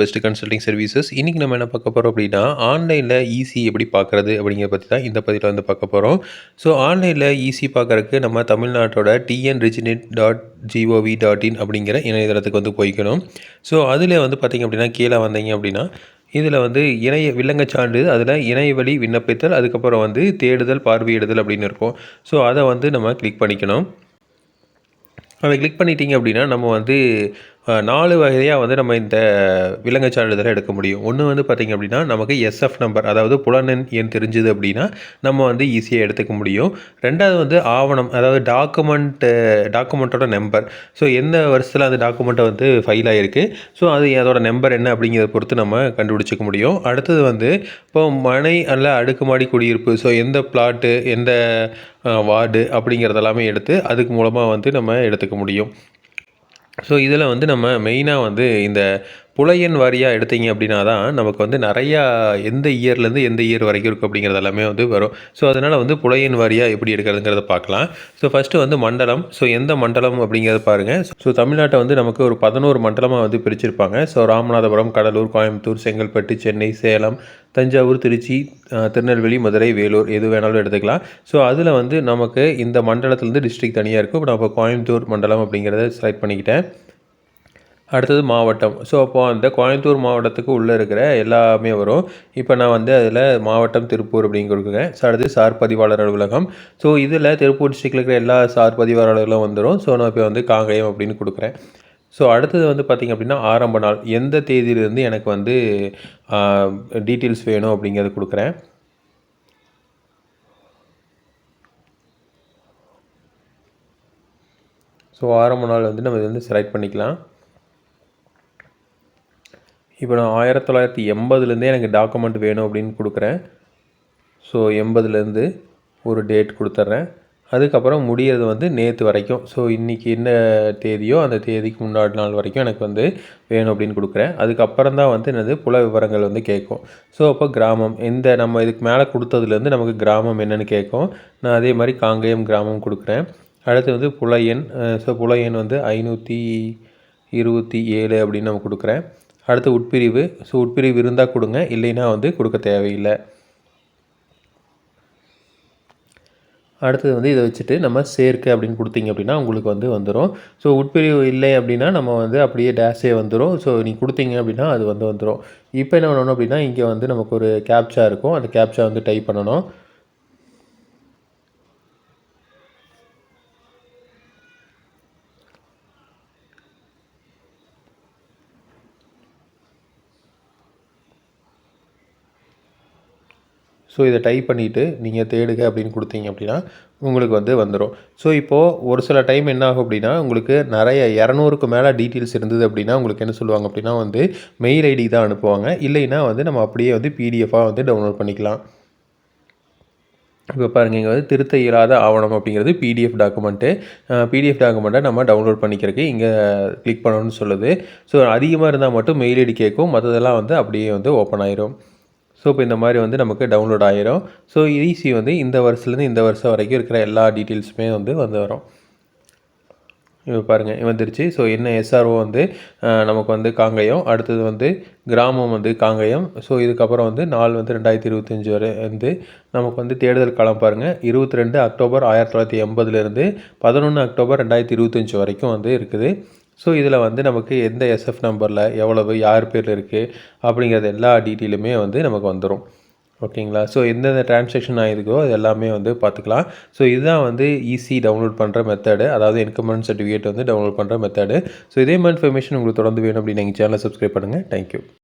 Best consulting services இன்றைக்கி நம்ம என்ன பார்க்க போகிறோம் அப்படின்னா ஆன்லைனில் ஈஸி எப்படி பார்க்குறது அப்படிங்கிற பற்றி தான் இந்த பதிவில் வந்து பார்க்க போகிறோம் ஸோ ஆன்லைனில் ஈஸி பார்க்குறதுக்கு நம்ம தமிழ்நாட்டோட TN reginet dot G O V dot in அப்படிங்கிற இணையதளத்துக்கு வந்து போய்க்கணும். ஸோ அதில் வந்து பார்த்திங்க அப்படின்னா கீழே வந்தீங்க அப்படின்னா இதில் வந்து இணைய வில்லங்கச் சான்று அதில் இணையவழி விண்ணப்பித்தல் அதுக்கப்புறம் வந்து தேடுதல் பார்வையிடுதல் அப்படின்னு இருக்கும். ஸோ அதை வந்து நம்ம கிளிக் பண்ணிக்கணும். அதை கிளிக் பண்ணிட்டீங்க அப்படின்னா நம்ம வந்து நாலு வகையாக வந்து நம்ம இந்த விலங்கு சான்றிதழை எடுக்க முடியும். ஒன்று வந்து பார்த்திங்க அப்படின்னா நமக்கு எஸ்எஃப் நம்பர் அதாவது புலனெண் எண் தெரிஞ்சுது அப்படின்னா நம்ம வந்து ஈஸியாக எடுத்துக்க முடியும். ரெண்டாவது வந்து ஆவணம் அதாவது டாக்குமெண்ட்டு டாக்குமெண்ட்டோட நம்பர் ஸோ எந்த வருஷத்தில் அந்த டாக்குமெண்ட்டை வந்து ஃபைல் ஆகிருக்கு ஸோ அது அதோட நம்பர் என்ன அப்படிங்கிறத பொறுத்து நம்ம கண்டுபிடிச்சிக்க முடியும். அடுத்தது வந்து இப்போ மனை அல்ல அடுக்குமாடி குடியிருப்பு ஸோ எந்த பிளாட்டு எந்த வார்டு அப்படிங்கிறதெல்லாமே எடுத்து அதுக்கு மூலமாக வந்து நம்ம எடுத்துக்க முடியும். ஸோ இதில் வந்து நம்ம மெயினாக வந்து இந்த புலையன் வாரியாக எடுத்தீங்க அப்படின்னா தான் நமக்கு வந்து நிறையா எந்த இயர்லேருந்து எந்த இயர் வரைக்கும் இருக்குது அப்படிங்கிறது எல்லாமே வந்து வரும். ஸோ அதனால் வந்து புலையன் வாரியாக எப்படி எடுக்கிறதுங்கிறத பார்க்கலாம். ஸோ ஃபஸ்ட்டு வந்து மண்டலம். ஸோ எந்த மண்டலம் அப்படிங்கிறத பாருங்கள் ஸோ தமிழ்நாட்டை வந்து நமக்கு ஒரு பதினோரு மண்டலமாக வந்து பிரிச்சிருப்பாங்க. ஸோ ராமநாதபுரம் கடலூர் கோயம்புத்தூர் செங்கல்பட்டு சென்னை சேலம் தஞ்சாவூர் திருச்சி திருநெல்வேலி மதுரை வேலூர் எது வேணாலும் எடுத்துக்கலாம். ஸோ அதில் வந்து நமக்கு இந்த மண்டலத்துலேருந்து டிஸ்ட்ரிக் தனியாக இருக்கும். இப்போ நான் இப்போ கோயம்புத்தூர் மண்டலம் அப்படிங்கிறத செலக்ட் பண்ணிக்கிட்டேன். அடுத்தது மாவட்டம். ஸோ அப்போது அந்த கோயம்புத்தூர் மாவட்டத்துக்கு உள்ளே இருக்கிற எல்லாமே வரும். இப்போ நான் வந்து அதில் மாவட்டம் திருப்பூர் அப்படின்னு கொடுக்குறேன். ஸோ அடுத்து சார் பதிவாளர் அலுவலகம். ஸோ இதில் திருப்பூர் டிஸ்ட்ரிக்டில் இருக்கிற எல்லா சார் பதிவாளர்களும் வந்துடும் ஸோ நான் இப்போ வந்து காங்கயம் அப்படின்னு கொடுக்குறேன். ஸோ அடுத்தது வந்து பார்த்திங்க அப்படின்னா ஆரம்ப நாள். எந்த தேதியிலேருந்து எனக்கு வந்து டீட்டெயில்ஸ் வேணும் அப்படிங்கிறது கொடுக்குறேன். ஸோ ஆரம்ப நாள் வந்து நம்ம இது வந்து செலக்ட் பண்ணிக்கலாம். இப்போ நான் ஆயிரத்தி தொள்ளாயிரத்தி எண்பதுலேருந்தே எனக்கு டாக்குமெண்ட் வேணும் அப்படின்னு கொடுக்குறேன். ஸோ எண்பதுலேருந்து ஒரு டேட் கொடுத்துட்றேன். அதுக்கப்புறம் முடியறது வந்து நேற்று வரைக்கும். ஸோ இன்றைக்கி என்ன தேதியோ அந்த தேதிக்கு முன்னாடி நாள் வரைக்கும் எனக்கு வந்து வேணும் அப்படின்னு கொடுக்குறேன். அதுக்கப்புறம் தான் வந்து என்னது புல விவரங்கள் வந்து கேட்கும். ஸோ அப்போ கிராமம் இந்த நம்ம இதுக்கு மேலே கொடுத்ததுலேருந்து நமக்கு கிராமம் என்னென்னு கேட்கும். நான் அதே மாதிரி காங்கேயம் கிராமம் கொடுக்குறேன். அடுத்து வந்து புலையன் ஸோ புலையன் வந்து ஐநூற்றி இருபத்தி ஏழு அப்படின்னு நம்ம கொடுக்குறேன். அடுத்து உட்பிரிவு. ஸோ உட்பிரிவு இருந்தால் கொடுங்க. இல்லைன்னா வந்து கொடுக்க தேவையில்லை. அடுத்தது வந்து இதை வச்சுட்டு நம்ம சேர்க்கை அப்படின்னு கொடுத்தீங்க அப்படின்னா உங்களுக்கு வந்து வந்துடும் ஸோ உட்பிரிவு இல்லை அப்படின்னா நம்ம வந்து அப்படியே டேஷே வந்துடும் ஸோ நீங்கள் கொடுத்தீங்க அப்படின்னா அது வந்து வந்துடும் இப்போ என்ன பண்ணணும் அப்படின்னா இங்கே வந்து நமக்கு ஒரு கேப்ச்சா இருக்கும். அந்த கேப்ச்சா வந்து டைப் பண்ணணும். ஸோ இதை டைப் பண்ணிவிட்டு நீங்கள் தேடுக அப்படின்னு கொடுத்தீங்க அப்படின்னா உங்களுக்கு வந்து வந்துடும் ஸோ இப்போது ஒரு சில டைம் என்ன ஆகும் அப்படின்னா உங்களுக்கு நிறைய இரநூறுக்கு மேலே டீட்டெயில்ஸ் இருந்தது அப்படின்னா உங்களுக்கு என்ன சொல்லுவாங்க அப்படின்னா வந்து மெயில் ஐடி தான் அனுப்புவாங்க. இல்லைன்னா வந்து நம்ம அப்படியே வந்து பிடிஎஃபாக வந்து டவுன்லோட் பண்ணிக்கலாம். இப்போ பாருங்கள் இங்கே வந்து திருத்த இயலாத ஆவணம் அப்படிங்கிறது பிடிஎஃப் டாக்குமெண்ட்டு பிடிஎஃப் டாக்குமெண்ட்டை நம்ம டவுன்லோட் பண்ணிக்கிறதுக்கு இங்கே கிளிக் பண்ணணும்னு சொல்லுது. ஸோ அதிகமாக இருந்தால் மட்டும் மெயில் ஐடி கேட்கும். மற்றதெல்லாம் வந்து அப்படியே வந்து ஓப்பன் ஆயிரும். ஸோ இப்போ இந்த மாதிரி வந்து நமக்கு டவுன்லோட் ஆகிரும் ஸோ ஈஸி வந்து இந்த வருஷத்துலேருந்து இந்த வருஷம் வரைக்கும் இருக்கிற எல்லா டீட்டெயில்ஸுமே வந்து வந்து வரும். இப்போ பாருங்கள் வந்துருச்சு. ஸோ என்ன எஸ்ஆர்ஓ வந்து நமக்கு வந்து காங்கயம். அடுத்தது வந்து கிராமம் வந்து காங்கயம். ஸோ இதுக்கப்புறம் வந்து நாள் வந்து ரெண்டாயிரத்தி இருபத்தஞ்சி வரை வந்து நமக்கு வந்து தேடுதல் காலம் பாருங்கள் இருபத்தி ரெண்டு அக்டோபர் ஆயிரத்தி தொள்ளாயிரத்தி எண்பதுலேருந்து பதினொன்று அக்டோபர் ரெண்டாயிரத்தி இருபத்தஞ்சி வரைக்கும் வந்து இருக்குது. ஸோ இதில் வந்து நமக்கு எந்த எஸ்எஃப் நம்பரில் எவ்வளவு யார் பேரில் இருக்குது அப்படிங்கிறது எல்லா டீட்டெயிலுமே வந்து நமக்கு வந்துடும் ஓகேங்களா? ஸோ எந்தெந்த டிரான்சாக்ஷன் ஆகிருக்கோ அது எல்லாமே வந்து பார்த்துக்கலாம் ஸோ இதுதான் வந்து ஈஸி டவுன்லோட் பண்ணுற மெத்தடு அதாவது இன்கமெண்ட் சர்டிஃபிகேட் வந்து டவுன்லோட் பண்ணுற மெத்தடு ஸோ இதே மாதிரி இன்ஃபர்மேஷன் உங்களுக்கு தொடர்ந்து வேணும் அப்படின்னு நீங்கள் சேனலை சப்ஸ்கிரைப் பண்ணுங்கள் தேங்க்யூ